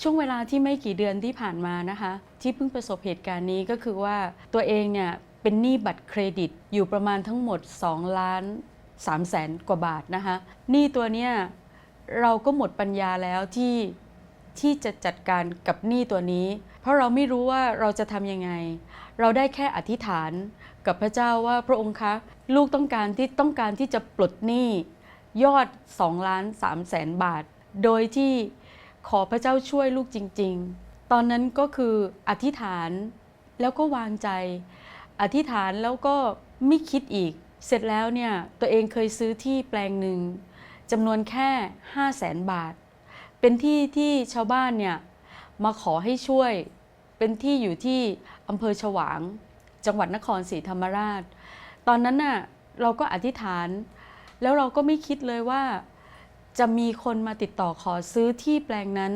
ช่วงเวลาที่ไม่กี่เดือนที่ผ่านมานะคะ ที่เพิ่งประสบเหตุการณ์นี้ก็คือว่าตัวเองเนี่ยเป็นหนี้บัตรเครดิตอยู่ประมาณทั้งหมด 2 ล้าน3แสนกว่าบาทนะคะหนี้ตัวเนี้ยเราก็หมดปัญญาแล้วที่ที่จะจัดการกับหนี้ตัวนี้ เพราะเราไม่รู้ว่าเราจะทำยังไง เราได้แค่อธิษฐานกับพระเจ้าว่าพระองค์คะ ลูกต้องการที่ต้องการที่จะปลดหนี้ยอด2ล้าน3แสนบาท โดยที่ ขอพระเจ้าช่วยลูกจริง ๆ ตอนนั้นก็คืออธิษฐานแล้วก็วางใจ อธิษฐานแล้วก็ไม่คิดอีก เสร็จแล้วเนี่ยตัวเองเคยซื้อที่แปลงหนึ่งจำนวนแค่5 0 0แสนบาท เป็นที่ที่ชาวบ้านเนี่ยมาขอให้ช่วย เป็นที่อยู่ที่อำเภอฉวาง จังหวัดนครศรีธรรมราช ตอนนั้นน่ะเราก็อธิษฐาน แล้วเราก็ไม่คิดเลยว่า จะมีคนมาติดต่อขอซื้อที่แปลงนั้น